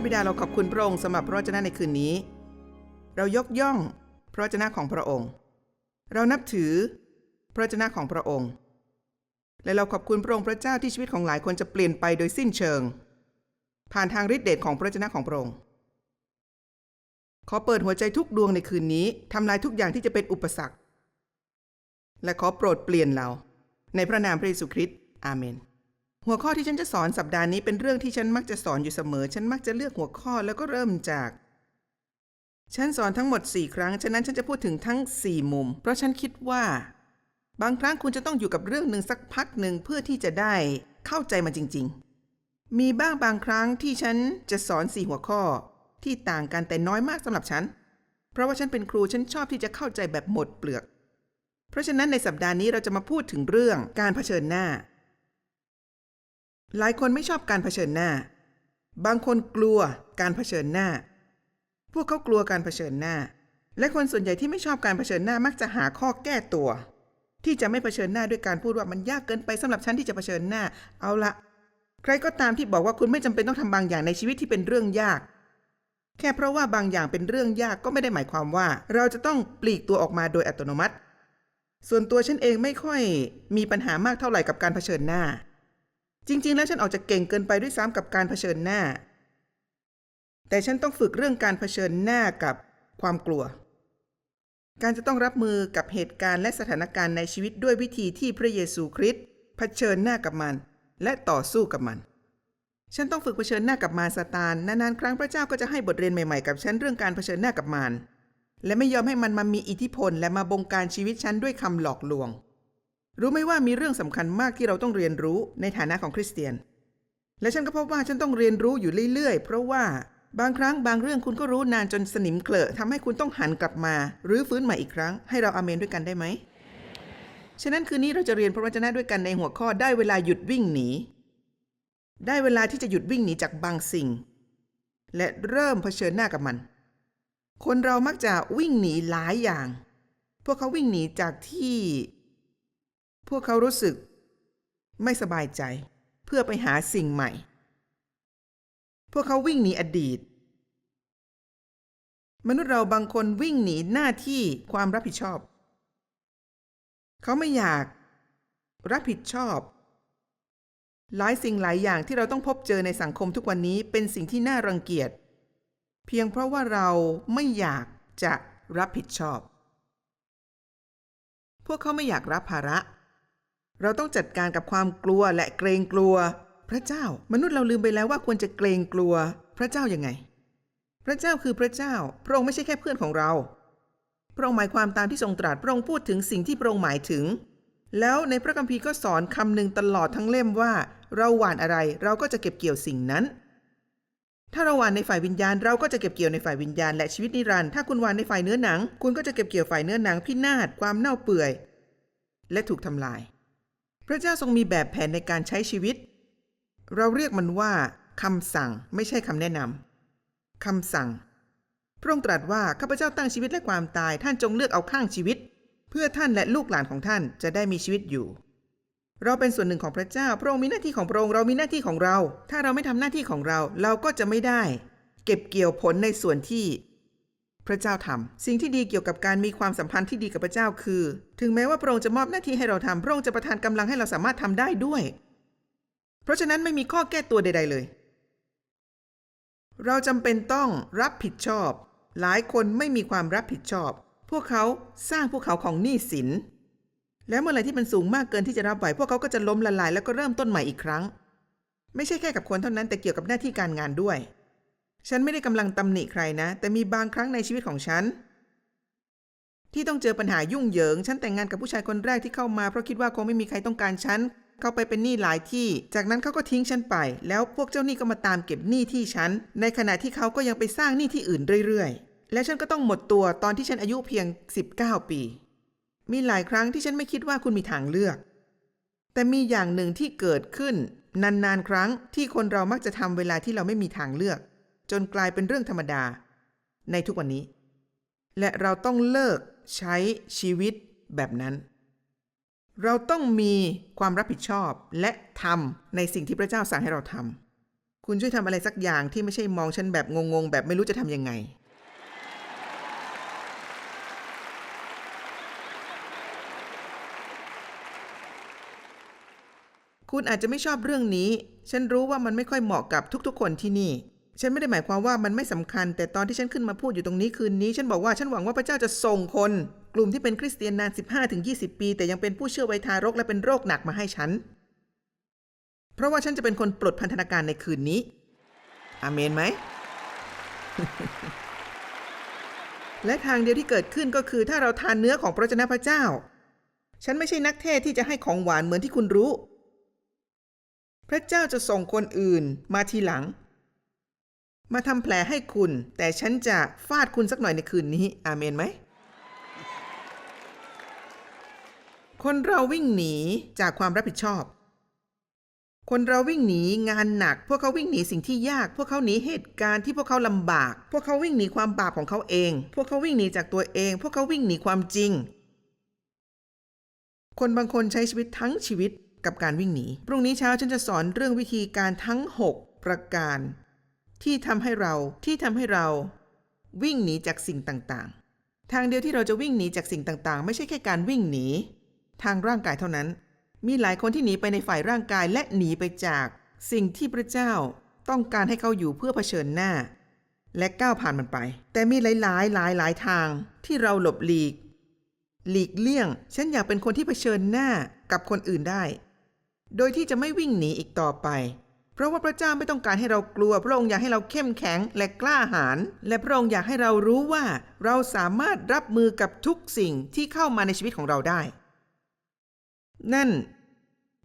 ระบิดาเราขอบคุณพระองค์สำหรับพระวจนะในคืนนี้ เรายกย่องพระวจนะของพระองค์ เรานับถือพระวจนะของพระองค์ และเราขอบคุณพระองค์พระเจ้าที่ชีวิตของหลายคนจะเปลี่ยนไปโดยสิ้นเชิง ผ่านทางฤทธิเดชของพระวจนะของพระองค์ ขอเปิดหัวใจทุกดวงในคืนนี้ทำลายทุกอย่างที่จะเป็นอุปสรรค และขอโปรดเปลี่ยนเรา ในพระนามพระเยซูคริสต์อาเมน หัวข้อที่ฉันจะสอนสัปดาห์นี้เป็นเรื่องที่ฉันมักจะสอนอยู่เสมอ ฉันมักจะเลือกหัวข้อแล้วก็เริ่มจาก ฉันสอนทั้งหมด 4 ครั้ง ฉะนั้นฉันจะพูดถึงทั้ง 4 มุม เพราะฉันคิดว่า บางครั้งคุณจะต้องอยู่กับเรื่องหนึ่งสักพักหนึ่งเพื่อที่จะได้เข้าใจมันจริง ๆ มีบ้างบางครั้งที่ฉันจะสอน4หัวข้อ ที่ต่างกันแต่น้อยมากสำหรับฉัน เพราะว่าฉันเป็นครูฉันชอบที่จะเข้าใจแบบหมดเปลือก เพราะฉะนั้นในสัปดาห์นี้เราจะมาพูดถึงเรื่องการเผชิญหน้า หลายคนไม่ชอบการเผชิญหน้า บางคนกลัวการเผชิญหน้า พวกเขากลัวการเผชิญหน้า และคนส่วนใหญ่ที่ไม่ชอบการเผชิญหน้ามักจะหาข้อแก้ตัว ที่จะไม่เผชิญหน้าด้วยการพูดว่ามันยากเกินไปสำหรับฉันที่จะเผชิญหน้า เอาละใครก็ตามที่บอกว่าคุณไม่จำเป็นต้องทำบางอย่างในชีวิตที่เป็นเรื่องยาก แค่เพราะว่าบางอย่างเป็นเรื่องยากก็ไม่ได้หมายความว่า เราจะต้องปลีกตัวออกมาโดยอัตโนมัติ ส่วนตัวฉันเองไม่ค่อยมีปัญหามากเท่าไหร่กับการเผชิญหน้า จริง ๆ แล้วฉันออกจะเก่งเกินไปด้วยซ้ำกับการเผชิญหน้า แต่ฉันต้องฝึกเรื่องการเผชิญหน้ากับความกลัว การจะต้องรับมือกับเหตุการณ์และสถานการณ์ในชีวิตด้วยวิธีที่พระเยซูคริสต์เผชิญหน้ากับมัน และต่อสู้กับมัน ฉันต้องฝึกเผชิญหน้ากับมารซาตานนานๆ ครั้งพระเจ้าก็จะให้บทเรียนใหม่ๆกับฉันเรื่องการเผชิญหน้ากับมารและไม่ยอมให้มันมามีอิทธิพลและมาบงการชีวิตฉันด้วยคำหลอกลวง รู้ไหมว่ามีเรื่องสำคัญมากที่เราต้องเรียนรู้ในฐานะของคริสเตียน และฉันก็พบว่าฉันต้องเรียนรู้อยู่เรื่อยๆ เพราะว่าบางครั้งบางเรื่องคุณก็รู้นานจนสนิมเกลอะทำให้คุณต้องหันกลับมาหรือฟื้นใหม่อีกครั้ง ให้เราอาเมนด้วยกันได้ไหมฉะนั้นคืนนี้เราจะเรียนพระวจนะด้วยกันในหัวข้อได้เวลาหยุดวิ่งหนี ได้เวลาที่จะหยุดวิ่งหนีจากบางสิ่ง และเริ่มเผชิญหน้ากับมัน คนเรามักจะวิ่งหนีหลายอย่าง พวกเขาวิ่งหนีจากที่ พวกเขารู้สึก ไม่สบายใจเพื่อไปหาสิ่งใหม่ พวกเขาวิ่งหนีอดีต มนุษย์เราบางคนวิ่งหนีหน้าที่ความรับผิดชอบ เขาไม่อยากรับผิดชอบ หลายสิ่งหลายอย่างที่เราต้องพบเจอในสังคมทุกวันนี้เป็นสิ่งที่น่ารังเกียจ เพียงเพราะว่าเราไม่อยากจะรับผิดชอบ พวกเขาไม่อยากรับภาระ เราต้องจัดการกับความกลัวและเกรงกลัว พระเจ้ามนุษย์เราลืมไปแล้วว่าควรจะเกรงกลัว พระเจ้ายังไง พระเจ้าคือพระเจ้า พระองค์ไม่ใช่แค่เพื่อนของเรา พระองค์หมายความตามที่ทรงตรัสพระองค์พูดถึงสิ่งที่พระองค์หมายถึง แล้วในพระคัมภีร์ก็สอนคำหนึ่งตลอดทั้งเล่มว่า เราหว่านอะไรเราก็จะเก็บเกี่ยวสิ่งนั้น ถ้าเราหว่านในฝ่ายวิญญาณ เราก็จะเก็บเกี่ยวในฝ่ายวิญญาณและชีวิตนิรันดร์ถ้าคุณหว่านในฝ่ายเนื้อหนัง คุณก็จะเก็บเกี่ยวฝ่ายเนื้อหนังพินาศความเน่าเปื่อย และถูกทำลาย พระเจ้าทรงมีแบบแผนในการใช้ชีวิต เราเรียกมันว่าคำสั่งไม่ใช่คำแนะนำคำสั่ง พระองค์ตรัสว่าข้าพเจ้าตั้งชีวิตและความตายท่านจงเลือกเอาข้างชีวิต เพื่อท่านและลูกหลานของท่านจะได้มีชีวิตอยู่ เราเป็นส่วนหนึ่งของพระเจ้า พระองค์มีหน้าที่ของพระองค์เรามีหน้าที่ของเรา ถ้าเราไม่ทำหน้าที่ของเราเราก็จะไม่ได้ เก็บเกี่ยวผลในส่วนที่ พระเจ้าทำสิ่งที่ดีเกี่ยวกับการมีความสัมพันธ์ที่ดีกับพระเจ้าคือ ถึงแม้ว่าพระองค์จะมอบหน้าที่ให้เราทำพระองค์จะประทานกำลังให้เราสามารถทำได้ด้วย เพราะฉะนั้นไม่มีข้อแก้ตัวใด ๆเลย เราจำเป็นต้องรับผิดชอบ หลายคนไม่มีความรับผิดชอบ พวกเขาสร้างภูเขาของหนี้สิน แล้วเมื่อไหร่ที่มันสูงมากเกินที่จะรับไหวพวกเขาก็จะล้มละลายแล้วก็เริ่มต้นใหม่อีกครั้ง ไม่ใช่แค่กับคนเท่านั้นแต่เกี่ยวกับหน้าที่การงานด้วย ฉันไม่ได้กำลังตำหนิใครนะ แต่มีบางครั้งในชีวิตของฉัน ที่ต้องเจอปัญหายุ่งเหยิง ฉันแต่งงานกับผู้ชายคนแรกที่เข้ามาเพราะคิดว่าคงไม่มีใครต้องการฉันเขาไปเป็นหนี้หลายที่ จากนั้นเขาก็ทิ้งฉันไป แล้วพวกเจ้าหนี้ก็มาตามเก็บหนี้ที่ฉัน ในขณะที่เขาก็ยังไปสร้างหนี้ที่อื่นเรื่อยๆ และฉันก็ต้องหมดตัวตอนที่ฉันอายุเพียง 19 ปี มีหลายครั้งที่ฉันไม่คิดว่าคุณมีทางเลือก แต่มีอย่างหนึ่งที่เกิดขึ้น นานๆ ครั้งที่คนเรามักจะทำเวลาที่เราไม่มีทางเลือก จนกลายเป็นเรื่องธรรมดา ในทุกวันนี้ และเราต้องเลิกใช้ชีวิตแบบนั้น เราต้องมีความรับผิดชอบและทำในสิ่งที่พระเจ้าสั่งให้เราทำคุณช่วยทำอะไรสักอย่างที่ไม่ใช่มองฉันแบบงงๆ แบบไม่รู้จะทำยังไงคุณอาจจะไม่ชอบเรื่องนี้ ฉันรู้ว่ามันไม่ค่อยเหมาะกับทุกๆ คนที่นี่ ฉันไม่ได้หมายความว่ามันไม่สำคัญ แต่ตอนที่ฉันขึ้นมาพูดอยู่ตรงนี้คืนนี้ ฉันบอกว่าฉันหวังว่าพระเจ้าจะส่งคน กลุ่มที่เป็นคริสเตียนนาน 15-20 ปี แต่ยังเป็นผู้เชื่อไวยทารกและเป็นโรคหนักมาให้ฉัน เพราะว่าฉันจะเป็นคนปลดพันธนาการในคืนนี้ อาเมนไหม และทางเดียวที่เกิดขึ้นก็คือถ้าเราทานเนื้อของพระเจ้าพระเจ้า ฉันไม่ใช่นักเทศที่จะให้ของหวานเหมือนที่คุณรู้ พระเจ้าจะส่งคนอื่นมาทีหลัง มาทำแผลให้คุณ แต่ฉันจะฟาดคุณสักหน่อยในคืนนี้ อาเมนไหม คนเราวิ่งหนีจากความรับผิดชอบ คนเราวิ่งหนีงานหนัก พวกเขาวิ่งหนีสิ่งที่ยาก พวกเขาหนีเหตุการณ์ที่พวกเขาลำบาก พวกเขาวิ่งหนีความบาปของเขาเอง พวกเขาวิ่งหนีจากตัวเอง พวกเขาวิ่งหนีความจริง คนบางคนใช้ชีวิตทั้งชีวิตกับการวิ่งหนี พรุ่งนี้เช้าฉันจะสอนเรื่องวิธีการทั้ง 6 ประการ ที่ทำให้เราที่ทำให้เราวิ่งหนีจากสิ่งต่างๆ ทางเดียวที่เราจะวิ่งหนีจากสิ่งต่างๆ ไม่ใช่แค่การวิ่งหนี ทางร่างกายเท่านั้น มีหลายคนที่หนีไปในฝ่ายร่างกายและหนีไปจาก สิ่งที่พระเจ้าต้องการให้เขาอยู่เพื่อเผชิญหน้า และก้าวผ่านมันไป แต่มีหลายๆ หลายหลายทางที่เราหลบหลีก หลีกเลี่ยง ฉันอยากเป็นคนที่เผชิญหน้ากับคนอื่นได้ โดยที่จะไม่วิ่งหนีอีกต่อไป ราะว่าพระเจ้าไม่ต้องการให้เรากลัว พระองค์อยากให้เราเข้มแข็งและกล้าหาญและพระองค์อยากให้เรารู้ว่า เราสามารถรับมือกับทุกสิ่งที่เข้ามาในชีวิตของเราได้ นั่น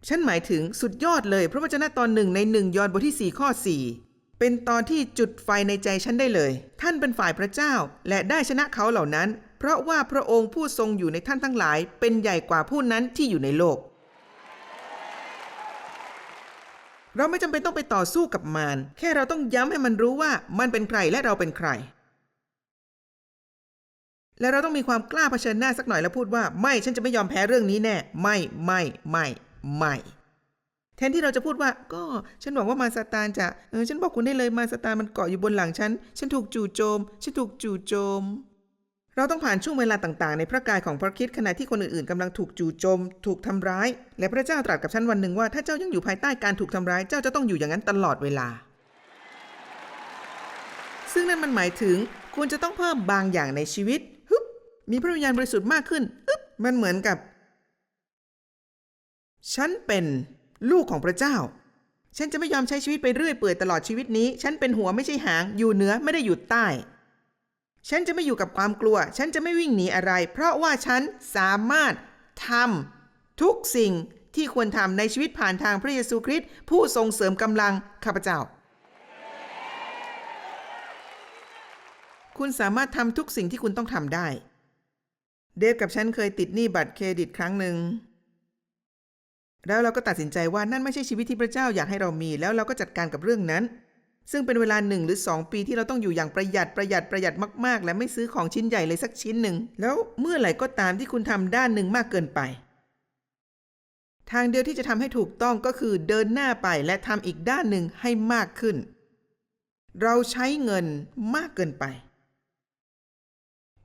ฉันหมายถึงสุดยอดเลย พระวจนะตอนหนึ่งในหนึ่งยอห์นบทที่ 4 ข้อ 4 เป็นตอนที่จุดไฟในใจฉันได้เลย ท่านเป็นฝ่ายพระเจ้าและได้ชนะเขาเหล่านั้น เพราะว่าพระองค์ผู้ทรงอยู่ในท่านทั้งหลาย เป็นใหญ่กว่าผู้นั้นที่อยู่ในโลก เราไม่จำเป็นต้องไปต่อสู้กับมารแค่เราต้องย้ำให้มันรู้ว่ามันเป็นใครและเราเป็นใคร และเราต้องมีความกล้าเผชิญหน้าสักหน่อยแล้วพูดว่า ไม่ฉันจะไม่ยอมแพ้เรื่องนี้แน่ ไม่ไม่ไม่ไม่แทนที่เราจะพูดว่า ก็ฉันหวังว่ามารซาตานจะเออฉันบอกคุณได้เลยมารซาตานมันเกาะอยู่บนหลังฉัน ฉันถูกจู่โจม ฉันถูกจู่โจม เราต้องผ่านช่วงเวลาต่างๆ ในพระกายของพระคริสต์ขณะที่คนอื่นๆกำลังถูกจู่โจม ถูกทำร้าย และพระเจ้าตรัสกับฉันวันหนึ่งว่าถ้าเจ้ายังอยู่ภายใต้การถูกทำร้ายเจ้าจะต้องอยู่อย่างนั้นตลอดเวลา ซึ่งนั่นมันหมายถึงคุณจะต้องเพิ่มบางอย่างในชีวิตฮึบมีพระวิญญาณบริสุทธิ์มากขึ้นอึบมันเหมือนกับ ฉันเป็นลูกของพระเจ้า ฉันจะไม่ยอมใช้ชีวิตไปเรื่อยเปื่อยตลอดชีวิตนี้ ฉันเป็นหัวไม่ใช่หาง อยู่เหนือไม่ได้อยู่ใต้ ฉันจะไม่อยู่กับความกลัว ฉันจะไม่วิ่งหนีอะไร เพราะว่าฉันสามารถทำทุกสิ่งที่ควรทำในชีวิตผ่านทางพระเยซูคริสต์ผู้ทรงเสริมกำลังข้าพเจ้า คุณสามารถทำทุกสิ่งที่คุณต้องทำได้ เดฟกับฉันเคยติดหนี้บัตรเครดิตครั้งหนึ่งแล้วเราก็ตัดสินใจว่านั่นไม่ใช่ชีวิตที่พระเจ้าอยากให้เรามี แล้วเราก็จัดการกับเรื่องนั้น ซึ่งเป็นเวลาหนึ่งหรือสองปีที่เราต้องอยู่อย่างประหยัดประหยัดประหยัดมากๆ และไม่ซื้อของชิ้นใหญ่เลยสักชิ้นหนึ่ง แล้วเมื่อไหร่ก็ตามที่คุณทำด้านหนึ่งมากเกินไป ทางเดียวที่จะทำให้ถูกต้องก็คือเดินหน้าไปและทำอีกด้านหนึ่งให้มากขึ้น เราใช้เงินมากเกินไป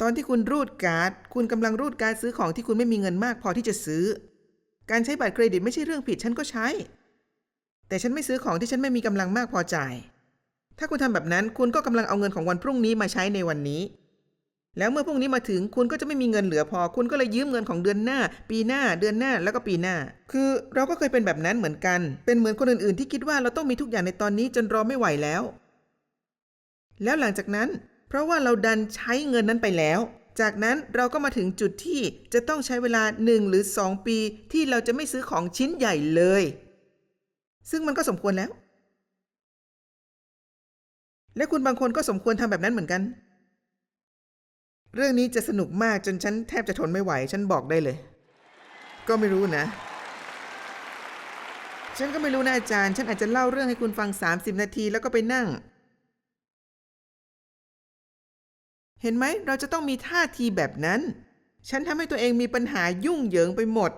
ตอนที่คุณรูดการ์ด คุณกำลังรูดการ์ดซื้อของที่คุณไม่มีเงินมากพอที่จะซื้อ การใช้บัตรเครดิตไม่ใช่เรื่องผิดฉันก็ใช้ แต่ฉันไม่ซื้อของที่ฉันไม่มีกำลังมากพอจ่าย ถ้าคุณทำแบบนั้นคุณก็กำลังเอาเงินของวันพรุ่งนี้มาใช้ในวันนี้ แล้วเมื่อพรุ่งนี้มาถึงคุณก็จะไม่มีเงินเหลือพอ คุณก็เลยยืมเงินของเดือนหน้า ปีหน้าเดือนหน้าแล้วก็ปีหน้า คือเราก็เคยเป็นแบบนั้นเหมือนกัน เป็นเหมือนคนอื่นๆ ที่คิดว่าเราต้องมีทุกอย่างในตอนนี้จนรอไม่ไหวแล้ว แล้วหลังจากนั้น เพราะว่าเราดันใช้เงินนั้นไปแล้ว จากนั้นเราก็มาถึงจุดที่จะต้องใช้เวลา 1 หรือ 2 ปี ที่เราจะไม่ซื้อของชิ้นใหญ่เลย ซึ่งมันก็สมควรแล้ว และคุณบางคนก็สมควรทำแบบนั้นเหมือนกัน เรื่องนี้จะสนุกมากจนฉันแทบจะทนไม่ไหว ฉันบอกได้เลย ก็ไม่รู้นะ ฉันก็ไม่รู้นะอาจารย์ ฉันอาจจะเล่าเรื่องให้คุณฟัง 30 นาทีแล้วก็ไปนั่ง เห็นไหม เราจะต้องมีท่าทีแบบนั้น ฉันทำให้ตัวเองมีปัญหายุ่งเหยิงไปหมด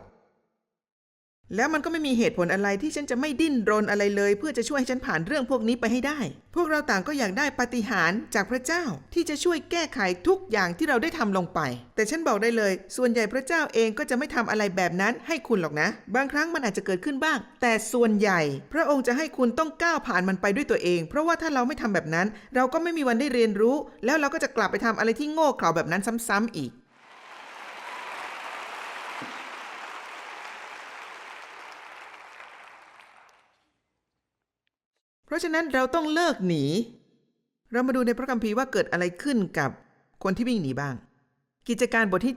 แล้วมันก็ไม่มีเหตุผลอะไรที่ฉันจะไม่ดิ้นรนอะไรเลย เพื่อจะช่วยให้ฉันผ่านเรื่องพวกนี้ไปให้ได้ พวกเราต่างก็อยากได้ปาฏิหาริย์จากพระเจ้าที่จะช่วยแก้ไขทุกอย่างที่เราได้ทำลงไป แต่ฉันบอกได้เลย ส่วนใหญ่พระเจ้าเองก็จะไม่ทำอะไรแบบนั้นให้คุณหรอกนะ บางครั้งมันอาจจะเกิดขึ้นบ้าง แต่ส่วนใหญ่ พระองค์จะให้คุณต้องก้าวผ่านมันไปด้วยตัวเอง เพราะว่าถ้าเราไม่ทำแบบนั้น เราก็ไม่มีวันได้เรียนรู้ แล้วเราก็จะกลับไปทำอะไรที่โง่เขลาแบบนั้นซ้ำๆอีก ราะฉะนั้นเราต้องเลิกหนี เรามาดูในพระคัมภีร์ว่าเกิดอะไรขึ้นกับคนที่วิ่งหนีบ้าง กิจการบทที่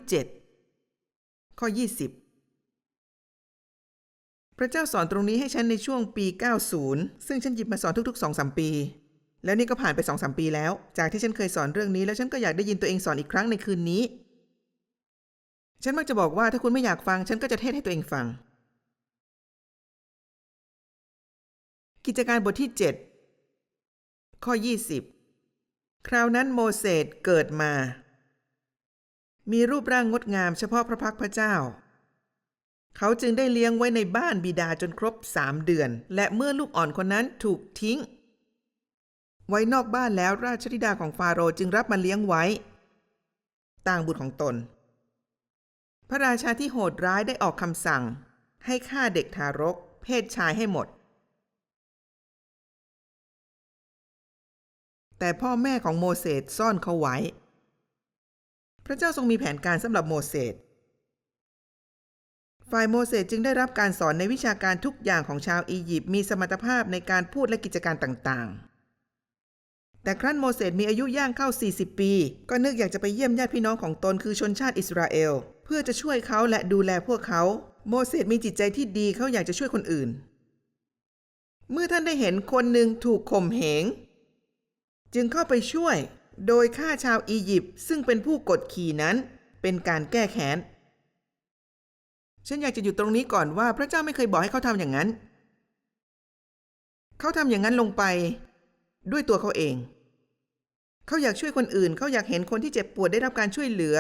7 ข้อ 20 พระเจ้าสอนตรงนี้ให้ฉันในช่วงปี 90 ซึ่งฉันหยิบมาสอนทุกๆ 2-3 ปี แล้วนี่ก็ผ่านไป 2-3 ปีแล้ว จากที่ฉันเคยสอนเรื่องนี้ แล้วฉันก็อยากได้ยินตัวเองสอนอีกครั้งในคืนนี้ ฉันมักจะบอกว่าถ้าคุณไม่อยากฟัง ฉันก็จะเทศให้ตัวเองฟัง กิจการบทที่ 7 ข้อ 20 คราวนั้นโมเสสเกิดมา มีรูปร่างงดงามเฉพาะพระพักพระเจ้า เขาจึงได้เลี้ยงไว้ในบ้านบิดาจนครบสามเดือน และเมื่อลูกอ่อนคนนั้นถูกทิ้ง ไว้นอกบ้านแล้วราชธิดาของฟาโรห์จึงรับมาเลี้ยงไว้ ต่างบุตรของตน พระราชาที่โหดร้ายได้ออกคำสั่ง ให้ฆ่าเด็กทารก เพศชายให้หมด แต่พ่อแม่ของโมเสสซ่อนเขาไว้ พระเจ้าทรงมีแผนการสำหรับโมเสส ฝ่ายโมเสสจึงได้รับการสอนในวิชาการทุกอย่างของชาวอียิปต์มีสมรรถภาพในการพูดและกิจการต่างๆ แต่ครั้นโมเสสมีอายุย่างเข้า 40 ปี ก็นึกอยากจะไปเยี่ยมญาติพี่น้องของตนคือชนชาติอิสราเอล เพื่อจะช่วยเขาและดูแลพวกเขา โมเสสมีจิตใจที่ดีเขาอยากจะช่วยคนอื่น เมื่อท่านได้เห็นคนหนึ่งถูกข่มเหง จึงเข้าไปช่วย โดยฆ่าชาวอียิปต์ซึ่งเป็นผู้กดขี่นั้นเป็นการแก้แค้น ฉันอยากจะอยู่ตรงนี้ก่อนว่าพระเจ้าไม่เคยบอกให้เขาทำอย่างนั้น เขาทำอย่างนั้นลงไป ด้วยตัวเขาเอง เขาอยากช่วยคนอื่น เขาอยากเห็นคนที่เจ็บปวดได้รับการช่วยเหลือ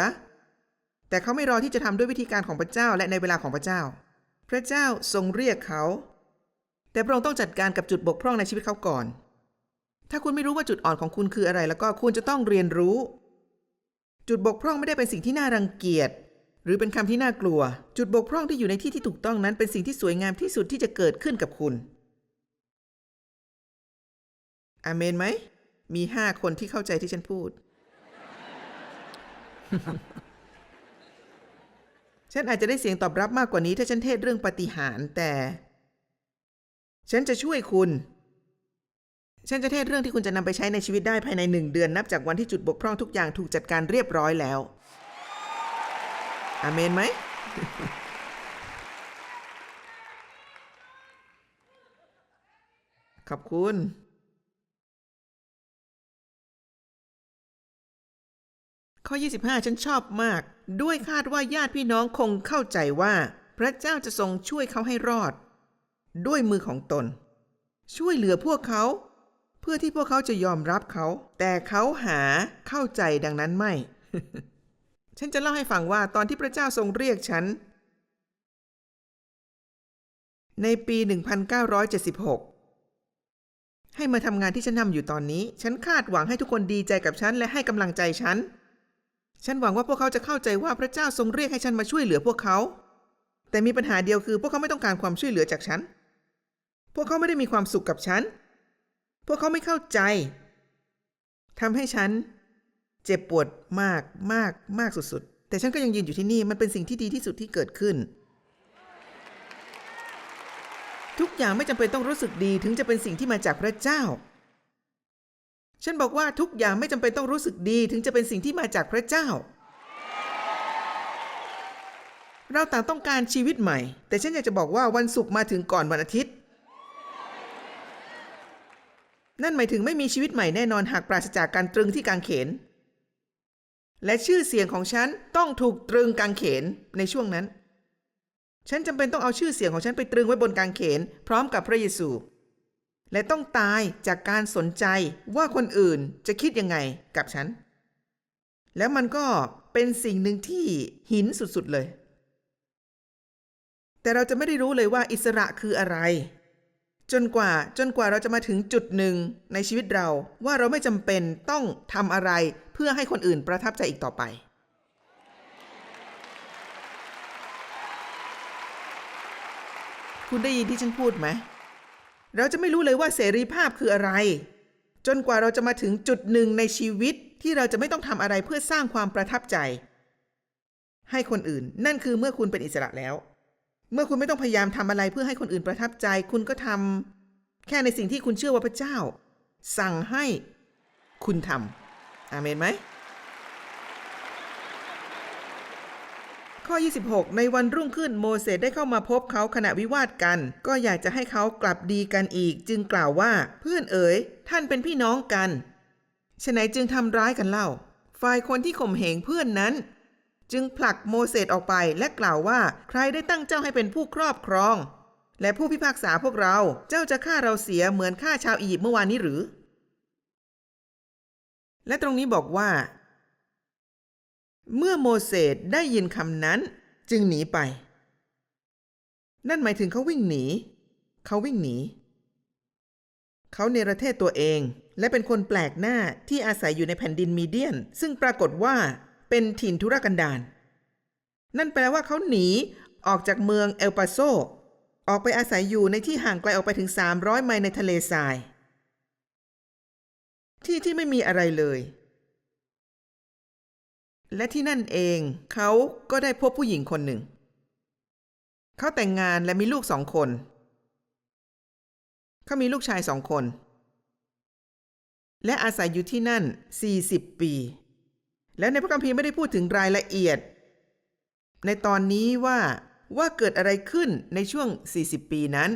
แต่เขาไม่รอที่จะทำด้วยวิธีการของพระเจ้าและในเวลาของพระเจ้า พระเจ้าทรงเรียกเขา แต่พระองค์ต้องจัดการกับจุดบกพร่องในชีวิตเขาก่อน ถ้าคุณไม่รู้ว่าจุดอ่อนของคุณคืออะไร แล้วก็คุณจะต้องเรียนรู้ จุดบกพร่องไม่ได้เป็นสิ่งที่น่ารังเกียจ หรือเป็นคำที่น่ากลัว จุดบกพร่องที่อยู่ในที่ที่ถูกต้องนั้น เป็นสิ่งที่สวยงามที่สุดที่จะเกิดขึ้นกับคุณอเมนไหม มีห้าคนที่เข้าใจที่ฉันพูด ฉันอาจจะได้เสียงตอบรับมากกว่านี้ ถ้าฉันเทศเรื่องปฏิหารแต่ ฉันจะช่วยคุณ ฉันจะเทศเรื่องที่คุณจะนำไปใช้ในชีวิตได้ภายในหนึ่งเดือนนับจากวันที่จุดบกพร่องทุกอย่างถูกจัดการเรียบร้อยแล้ว อาเมนไหม ขอบคุณ ข้อ 25 ฉันชอบมาก ด้วยคาดว่าญาติพี่น้องคงเข้าใจว่า พระเจ้าจะทรงช่วยเขาให้รอด ด้วยมือของตน ช่วยเหลือพวกเขา เพื่อที่พวกเขาจะยอมรับเขา แต่เขาหาเข้าใจดังนั้นไม่ ฉันจะเล่าให้ฟังว่าตอนที่พระเจ้าทรงเรียกฉัน ในปี 1976 ให้มาทำงานที่ฉันทำอยู่ตอนนี้ ฉันคาดหวังให้ทุกคนดีใจกับฉันและให้กำลังใจฉัน ฉันหวังว่าพวกเขาจะเข้าใจว่าพระเจ้าทรงเรียกให้ฉันมาช่วยเหลือพวกเขา แต่มีปัญหาเดียวคือพวกเขาไม่ต้องการความช่วยเหลือจากฉันพวกเขาไม่ได้มีความสุขกับฉัน พวกเขาไม่เข้าใจทำให้ฉัน เจ็บปวดมากมากมากสุดๆ แต่ฉันก็ยังยืนอยู่ที่นี่ มันเป็นสิ่งที่ดีที่สุดที่เกิดขึ้น ทุกอย่างไม่จำเป็นต้องรู้สึกดีถึงจะเป็นสิ่งที่มาจากพระเจ้า ฉันบอกว่าทุกอย่างไม่จำเป็นต้องรู้สึกดีถึงจะเป็นสิ่งที่มาจากพระเจ้า เราต่างต้องการชีวิตใหม่ แต่ฉันอยากจะบอกว่าวันศุกร์มาถึงก่อนวันอาทิตย์ นั่นหมายถึงไม่มีชีวิตใหม่แน่นอนหากปราศจากการตรึงที่กางเขน และชื่อเสียงของฉันต้องถูกตรึงกางเขนในช่วงนั้น ฉันจำเป็นต้องเอาชื่อเสียงของฉันไปตรึงไว้บนกางเขน พร้อมกับพระเยซู และต้องตายจากการสนใจว่าคนอื่นจะคิดยังไงกับฉัน แล้วมันก็เป็นสิ่งหนึ่งที่หินสุดๆเลย แต่เราจะไม่ได้รู้เลยว่าอิสระคืออะไร จนกว่าจนกว่าเราจะมาถึงจุดหนึ่งในชีวิตเราว่าเราไม่จำเป็นต้องทำอะไรเพื่อให้คนอื่นประทับใจอีกต่อไป คุณได้ยินที่ฉันพูดไหม เราจะไม่รู้เลยว่าเสรีภาพคืออะไร จนกว่าเราจะมาถึงจุดหนึ่งในชีวิตที่เราจะไม่ต้องทำอะไรเพื่อสร้างความประทับใจ ให้คนอื่นนั่นคือเมื่อคุณเป็นอิสระแล้ว เมื่อคุณไม่ต้องพยายามทำอะไรเพื่อให้คนอื่นประทับใจ คุณก็ทำแค่ในสิ่งที่คุณเชื่อว่าพระเจ้า สั่งให้คุณทำอาเมนไหม ข้อ 26 ในวันรุ่งขึ้นโมเสสได้เข้ามาพบเขาขณะวิวาทกัน ก็อยากจะให้เขากลับดีกันอีก จึงกล่าวว่าเพื่อนเอ๋ย ท่านเป็นพี่น้องกันฉะไหนจึงทำร้ายกันเล่า ฝ่ายคนที่ข่มเหงเพื่อนนั้น จึงผลักโมเสสออกไปและกล่าวว่าใครได้ตั้งเจ้าให้เป็นผู้ครอบครอง และผู้พิพากษาพวกเราเจ้าจะฆ่าเราเสียเหมือนฆ่าชาวอียิปต์เมื่อวานนี้หรือ และตรงนี้บอกว่า เมื่อโมเสสได้ยินคำนั้นจึงหนีไป นั่นหมายถึงเขาวิ่งหนี เขาวิ่งหนี เขาเนรเทศตัวเองและเป็นคนแปลกหน้าที่อาศัยอยู่ในแผ่นดินมีเดียน ซึ่งปรากฏว่า เป็นถิ่นทุรกันดารนั่นแปลว่าเขาหนีออกจากเมืองเอลปาโซ ออกไปอาศัยอยู่ในที่ห่างไกลออกไปถึง 300 ไมล์ในทะเลทราย ที่ที่ไม่มีอะไรเลย และที่นั่นเองเขาก็ได้พบผู้หญิงคนหนึ่ง เขาแต่งงานและมีลูกสองคน เขามีลูกชายสองคน และอาศัยอยู่ที่นั่น 40 ปี แล้วในพระคัมภีร์ไม่ได้พูดถึงรายละเอียด ในตอนนี้ว่าว่าเกิดอะไรขึ้นในช่วง 40 ปีนั้น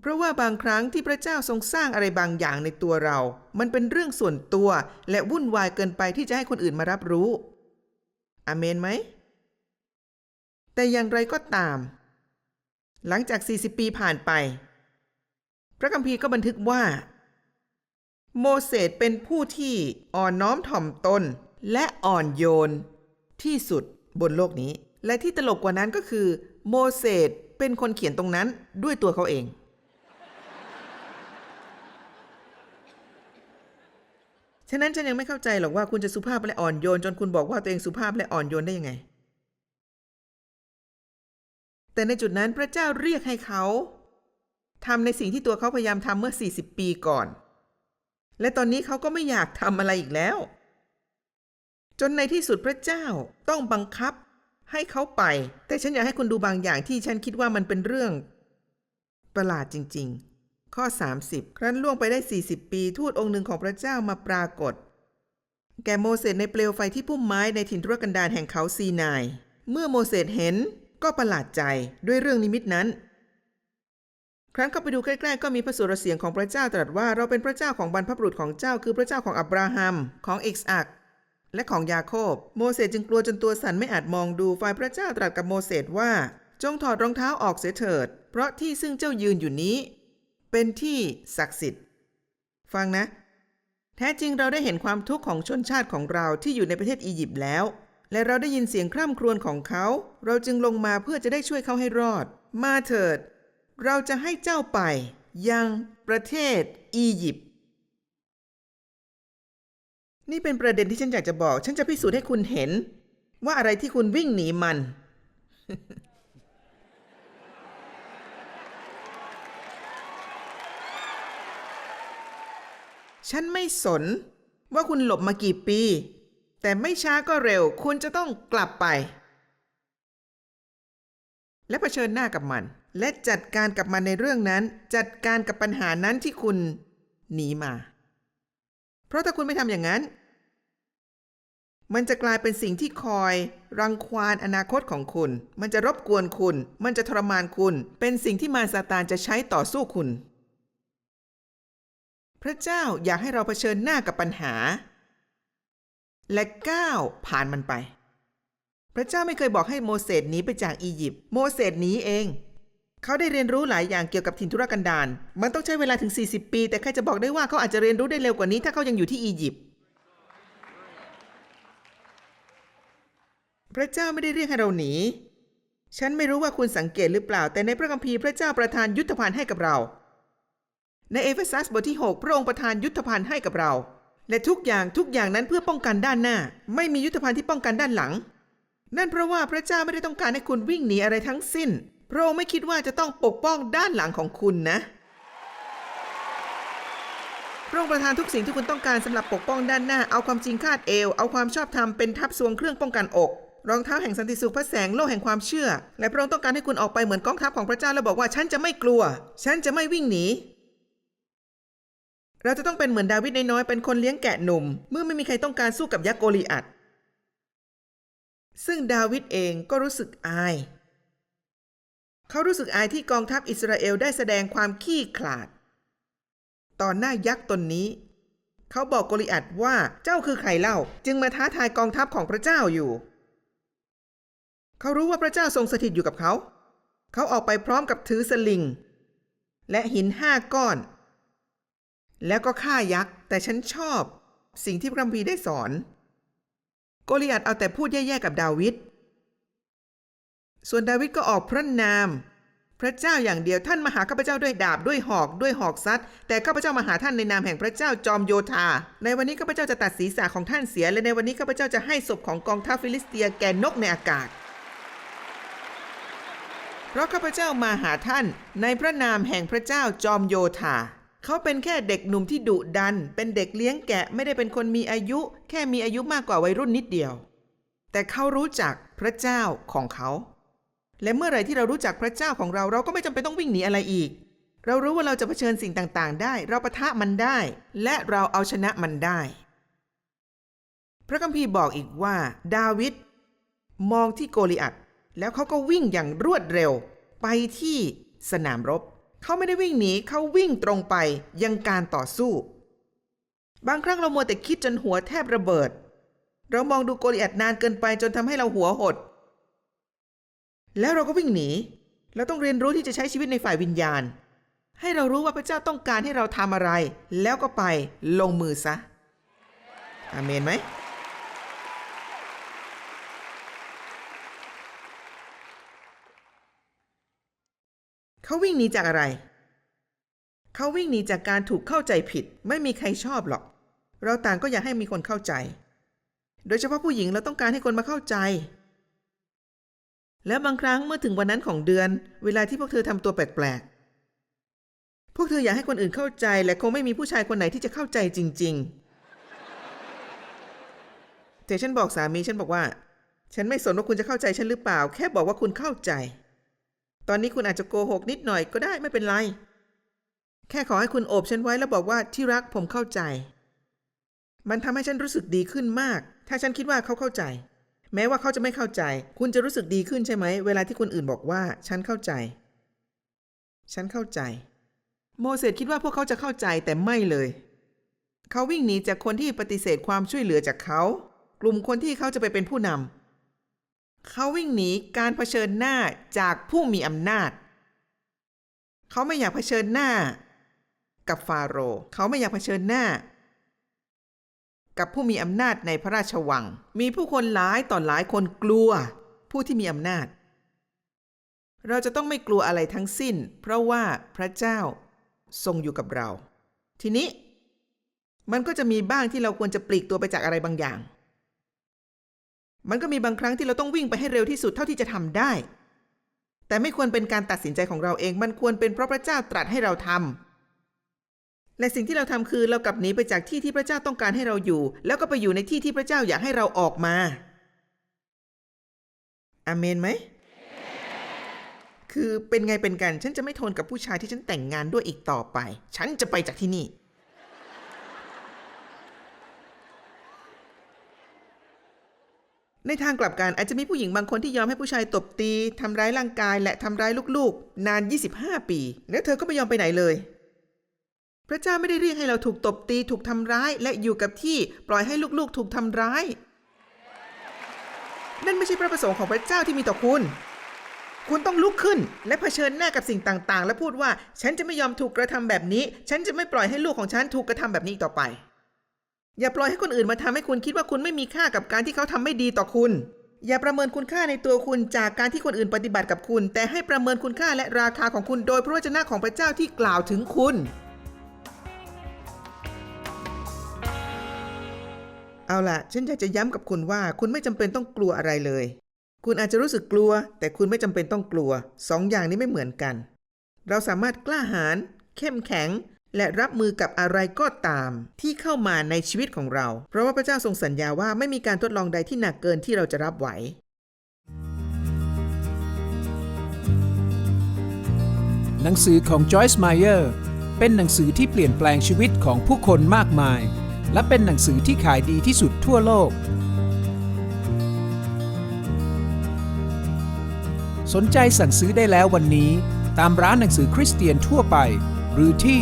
เพราะว่าบางครั้งที่พระเจ้าทรงสร้างอะไรบางอย่างในตัวเรา มันเป็นเรื่องส่วนตัวและวุ่นวายเกินไปที่จะให้คนอื่นมารับรู้อเมนไหม แต่อย่างไรก็ตาม หลังจาก 40 ปีผ่านไป พระคัมภีร์ก็บันทึกว่า โมเสสเป็นผู้ที่อ่อนน้อมถ่อมตน และอ่อนโยน ที่สุดบนโลกนี้ และที่ตลกกว่านั้นก็คือ โมเสสเป็นคนเขียนตรงนั้นด้วยตัวเขาเอง ฉะนั้นฉันยังไม่เข้าใจหรอกว่าคุณจะสุภาพและอ่อนโยน จนคุณบอกว่าตัวเองสุภาพและอ่อนโยนได้ยังไง แต่ในจุดนั้นพระเจ้าเรียกให้เขาทำในสิ่งที่ตัวเขาพยายามทำเมื่อ 40 ปีก่อน และตอนนี้เขาก็ไม่อยากทำอะไรอีกแล้ว จนในที่สุดพระเจ้าต้องบังคับให้เขาไป แต่ฉันอยากให้คุณดูบางอย่างที่ฉันคิดว่ามันเป็นเรื่อง ประหลาดจริง ๆ ข้อ 30 ครั้นล่วงไปได้ 40 ปี ทูตองค์หนึ่งของพระเจ้ามาปรากฏ แก่โมเสสในเปลวไฟที่พุ่มไม้ในถิ่นทุรกันดารแห่งเขาซีนาย เมื่อโมเสสเห็นก็ประหลาดใจด้วยเรื่องนิมิตนั้น ครั้นเข้าไปดูใกล้ๆก็มีพระสุรเสียงของพระเจ้าตรัสว่าเราเป็นพระเจ้าของบรรพบุรุษของเจ้า คือพระเจ้าของอับราฮัม ของอิกอักและของยาโคบ โมเสสจึงกลัวจนตัวสั่นไม่อาจมองดูฝ่ายพระเจ้าตรัสกับโมเสสว่า จงถอดรองเท้าออกเสียเถิด เพราะที่ซึ่งเจ้ายืนอยู่นี้ เป็นที่ศักดิ์สิทธิ์ ฟังนะ แท้จริงเราได้เห็นความทุกข์ของชนชาติของเราที่อยู่ในประเทศอียิปต์แล้ว และเราได้ยินเสียงคร่ำครวญของเขา เราจึงลงมาเพื่อจะได้ช่วยเขาให้รอด มาเถิด เราจะให้เจ้าไปยังประเทศอียิปต์นี่เป็นประเด็นที่ฉันอยากจะบอก ฉันจะพิสูจน์ให้คุณเห็น ว่าอะไรที่คุณวิ่งหนีมัน ฉันไม่สนว่าคุณหลบมากี่ปี แต่ไม่ช้าก็เร็ว คุณจะต้องกลับไป และเผชิญหน้ากับมัน และจัดการกับมันในเรื่องนั้น จัดการกับปัญหานั้นที่คุณหนีมา เพราะถ้าคุณไม่ทำอย่างนั้น มันจะกลายเป็นสิ่งที่คอย รังควานอนาคตของคุณ มันจะรบกวนคุณ มันจะทรมานคุณ เป็นสิ่งที่มารซาตานจะใช้ต่อสู้คุณ พระเจ้าอยากให้เราเผชิญหน้ากับปัญหา และก้าวผ่านมันไป พระเจ้าไม่เคยบอกให้โมเสสหนีไปจากอียิปต์โมเสสหนีเอง เขาได้เรียนรู้หลายอย่างเกี่ยวกับถิ่นทุรกันดารมันต้องใช้เวลาถึง 40 ปี แต่ใครจะบอกได้ว่าเขาอาจจะเรียนรู้ได้เร็วกว่านี้ถ้าเขายังอยู่ที่อียิปต์พระเจ้าไม่ได้เรียกให้เราหนี ฉันไม่รู้ว่าคุณสังเกตหรือเปล่า แต่ในพระคัมภีร์พระเจ้าประทานยุทธภัณฑ์ให้กับเรา ในเอเฟซัสบทที่ 6 พระองค์ประทานยุทธภัณฑ์ให้กับเรา และทุกอย่างทุกอย่างนั้นเพื่อป้องกันด้านหน้า ไม่มียุทธภัณฑ์ที่ป้องกันด้านหลัง นั่นเพราะว่าพระเจ้าไม่ได้ต้องการให้คุณวิ่งหนีอะไรทั้งสิ้น พระองค์ไม่คิดว่าจะต้องปกป้องด้านหลังของคุณนะพระองค์ประทานทุกสิ่งที่คุณต้องการสำหรับปกป้องด้านหน้า เอาความจริงคาดเอว เอาความชอบธรรมเป็นทับทรวงเครื่องป้องกันอก รองเท้าแห่งสันติสุขพระแสงโล่แห่งความเชื่อ และพระองค์ต้องการให้คุณออกไปเหมือนกองทัพของพระเจ้าแล้วบอกว่าฉันจะไม่กลัว ฉันจะไม่วิ่งหนี เราจะต้องเป็นเหมือนดาวิดน้อยๆเป็นคนเลี้ยงแกะหนุ่ม เมื่อไม่มีใครต้องการสู้กับยักษ์โกลิอัตซึ่งดาวิดเองก็รู้สึกอาย เขารู้สึกอายที่กองทัพอิสราเอลได้แสดงความขี้ขลาด ต่อหน้ายักษ์ตนนี้ เขาบอกโกลิอัตว่าเจ้าคือใครเล่า จึงมาท้าทายกองทัพของพระเจ้าอยู่ เขารู้ว่าพระเจ้าทรงสถิตอยู่กับเขา เขาออกไปพร้อมกับถือสลิง และหินห้าก้อน แล้วก็ฆ่ายักษ์ แต่ฉันชอบ สิ่งที่พระคัมภีร์ได้สอน โกลิอัตเอาแต่พูดแย่ๆกับดาวิด ส่วนดาวิดก็ออกพระนาม พระเจ้าอย่างเดียวท่านมาหาข้าพเจ้าด้วยดาบด้วยหอกด้วยหอกซัดแต่ข้าพเจ้ามาหาท่านในนามแห่งพระเจ้าจอมโยธา ในวันนี้ข้าพเจ้าจะตัดศีรษะของท่านเสียและในวันนี้ข้าพเจ้าจะให้ศพของกองทัพฟิลิสเตียแก่นกในอากาศ เพราะข้าพเจ้ามาหาท่านในพระนามแห่งพระเจ้าจอมโยธาเขาเป็นแค่เด็กหนุ่มที่ดุดัน เป็นเด็กเลี้ยงแกะไม่ได้เป็นคนมีอายุ แค่มีอายุมากกว่าวัยรุ่นนิดเดียว แต่เขารู้จักพระเจ้าของเขา และเมื่อไรที่เรารู้จักพระเจ้าของเราเราก็ไม่จำเป็นต้องวิ่งหนีอะไรอีก เรารู้ว่าเราจะเผชิญสิ่งต่างๆ ได้ เราปะทะมันได้ และเราเอาชนะมันได้ พระคัมภีร์บอกอีกว่า ดาวิดมองที่โกลิอัตแล้วเขาก็วิ่งอย่างรวดเร็ว ไปที่สนามรบ เขาไม่ได้วิ่งหนีเขาวิ่งตรงไปยังการต่อสู้ บางครั้งเรามัวแต่คิดจนหัวแทบระเบิด เรามองดูโกลิอัตนานเกินไปจนทำให้เราหัวหด แล้วเราก็วิ่งหนี เราต้องเรียนรู้ที่จะใช้ชีวิตในฝ่ายวิญญาณ ให้เรารู้ว่าพระเจ้าต้องการให้เราทำอะไร แล้วก็ไปลงมือซะ อาเมนไหม เขาวิ่งหนีจากอะไร เขาวิ่งหนีจากการถูกเข้าใจผิด ไม่มีใครชอบหรอก เราต่างก็อยากให้มีคนเข้าใจ โดยเฉพาะผู้หญิงเราต้องการให้คนมาเข้าใจ แล้วบางครั้งเมื่อถึงวันนั้นของเดือน เวลาที่พวกเธอทำตัวแปลกๆ พวกเธออยากให้คนอื่นเข้าใจ และคงไม่มีผู้ชายคนไหนที่จะเข้าใจจริง ๆ แต่ฉันบอกสามีฉันบอกว่า ฉันไม่สนว่าคุณจะเข้าใจฉันหรือเปล่า แค่บอกว่าคุณเข้าใจ ตอนนี้คุณอาจจะโกหกนิดหน่อยก็ได้ไม่เป็นไร แค่ขอให้คุณโอบฉันไว้แล้วบอกว่าที่รักผมเข้าใจ มันทำให้ฉันรู้สึกดีขึ้นมาก ถ้าฉันคิดว่าเขาเข้าใจ แม้ว่าเขาจะไม่เข้าใจ คุณจะรู้สึกดีขึ้นใช่ไหม เวลาที่คนอื่นบอกว่า ฉันเข้าใจ ฉันเข้าใจ โมเสสคิดว่าพวกเขาจะเข้าใจแต่ไม่เลย เขาวิ่งหนีจากคนที่ปฏิเสธความช่วยเหลือจากเขา กลุ่มคนที่เขาจะไปเป็นผู้นำเขาวิ่งหนีการเผชิญหน้าจากผู้มีอำนาจ เขาไม่อยากเผชิญหน้า กับฟาโรห์เขาไม่อยากเผชิญหน้า กับผู้มีอำนาจในพระราชวัง มีผู้คนหลายต่อหลายคนกลัว ผู้ที่มีอำนาจ เราจะต้องไม่กลัวอะไรทั้งสิ้น เพราะว่าพระเจ้าทรงอยู่กับเรา ทีนี้ มันก็จะมีบ้างที่เราควรจะปลีกตัวไปจากอะไรบางอย่าง มันก็มีบางครั้งที่เราต้องวิ่งไปให้เร็วที่สุดเท่าที่จะทำได้ แต่ไม่ควรเป็นการตัดสินใจของเราเอง มันควรเป็นเพราะพระเจ้าตรัสให้เราทำ และสิ่งที่เราทำคือเรากลับหนีไปจากที่ที่พระเจ้าต้องการให้เราอยู่ แล้วก็ไปอยู่ในที่ที่พระเจ้าอยากให้เราออกมาอาเมนไหม คือเป็นไงเป็นกัน ฉันจะไม่ทนกับผู้ชายที่ฉันแต่งงานด้วยอีกต่อไป ฉันจะไปจากที่นี่ ในทางกลับกันอาจจะมีผู้หญิงบางคนที่ยอมให้ผู้ชายตบตี ทำร้ายร่างกายและทำร้ายลูกๆ นาน 25 ปี แล้วเธอก็ไม่ยอมไปไหนเลย พระเจ้าไม่ได้เรียกให้เราถูกตบตีถูกทำร้าย และอยู่กับที่ปล่อยให้ลูกๆ ถูกทำร้าย นั่นไม่ใช่พระประสงค์ของพระเจ้าที่มีต่อคุณ คุณต้องลุกขึ้น และเผชิญหน้ากับสิ่งต่างๆ และพูดว่า ฉันจะไม่ยอมถูกกระทำแบบนี้ ฉันจะไม่ปล่อยให้ลูกของฉันถูกกระทำแบบนี้ต่อไป อย่าปล่อยให้คนอื่นมาทำให้คุณคิดว่าคุณไม่มีค่ากับการที่เขาทำไม่ดีต่อคุณ อย่าประเมินคุณค่าในตัวคุณจากการที่คนอื่นปฏิบัติกับคุณ แต่ให้ประเมินคุณค่าและราคาของคุณโดยพระวจนะของพระเจ้าที่กล่าวถึงคุณ เอาล่ะฉันอยากจะย้ำกับคุณว่าคุณไม่จำเป็นต้องกลัวอะไรเลย คุณอาจจะรู้สึกกลัว แต่คุณไม่จำเป็นต้องกลัวสองอย่างนี้ไม่เหมือนกัน เราสามารถกล้าหาญเข้มแข็ง และรับมือกับอะไรก็ตาม ที่เข้ามาในชีวิตของเรา เพราะว่าพระเจ้าทรงสัญญาว่าไม่มีการทดลองใดที่หนักเกินที่เราจะรับไหวหนังสือของ Joyce Meyer เป็นหนังสือที่เปลี่ยนแปลงชีวิตของผู้คนมากมาย และเป็นหนังสือที่ขายดีที่สุดทั่วโลก สนใจสั่งซื้อได้แล้ววันนี้ ตามร้านหนังสือคริสเตียนทั่วไป หรือที่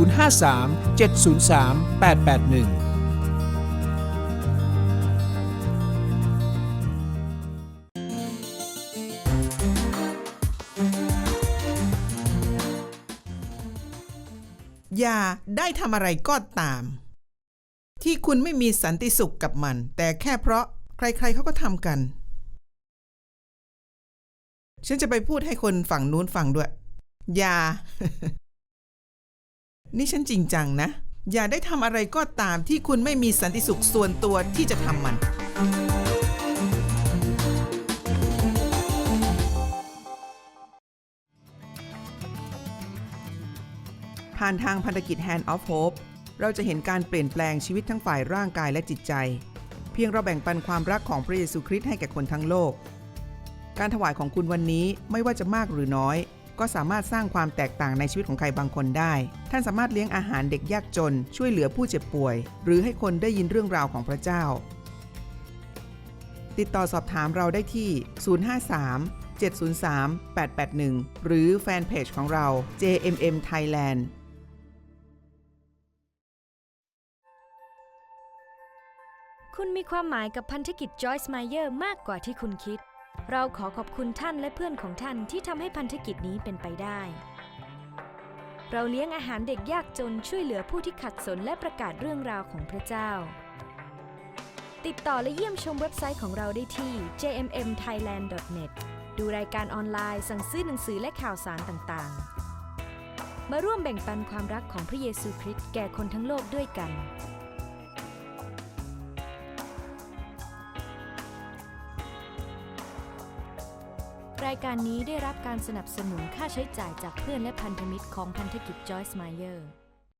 053 703 881อย่าได้ทำอะไรก็ตาม ที่คุณไม่มีสันติสุขกับมัน แต่แค่เพราะใครๆเขาก็ทำกัน ฉันจะไปพูดให้คนฝั่งนู้นฟังด้วย อย่า นี่ฉันจริงจังนะ อย่าได้ทำอะไรก็ตามที่คุณไม่มีสันติสุขส่วนตัวที่จะทำมันผ่านทางพันธกิจ Hand of Hope เราจะเห็นการเปลี่ยนแปลงชีวิตทั้งฝ่ายร่างกายและจิตใจ เพียงเราแบ่งปันความรักของพระเยซูคริสต์ให้แก่คนทั้งโลก การถวายของคุณวันนี้ไม่ว่าจะมากหรือน้อย ก็สามารถสร้างความแตกต่างในชีวิตของใครบางคนได้ ท่านสามารถเลี้ยงอาหารเด็กยากจน ช่วยเหลือผู้เจ็บป่วย หรือให้คนได้ยินเรื่องราวของพระเจ้า ติดต่อสอบถามเราได้ที่ 053 703 881 หรือแฟนเพจของเรา JMM Thailand คุณมีความหมายกับพันธกิจ Joyce Meyer มากกว่าที่คุณคิด เราขอขอบคุณท่านและเพื่อนของท่านที่ทำให้พันธกิจนี้เป็นไปได้ เราเลี้ยงอาหารเด็กยากจนช่วยเหลือผู้ที่ขัดสนและประกาศเรื่องราวของพระเจ้า ติดต่อและเยี่ยมชมเว็บไซต์ของเราได้ที่ jmmthailand.net ดูรายการออนไลน์ สั่งซื้อหนังสือและข่าวสารต่างๆ มาร่วมแบ่งปันความรักของพระเยซูคริสต์แก่คนทั้งโลกด้วยกัน รายการนี้ได้รับการสนับสนุนค่าใช้จ่ายจากเพื่อนและพันธมิตรของพันธกิจจอยส์มาเยอร์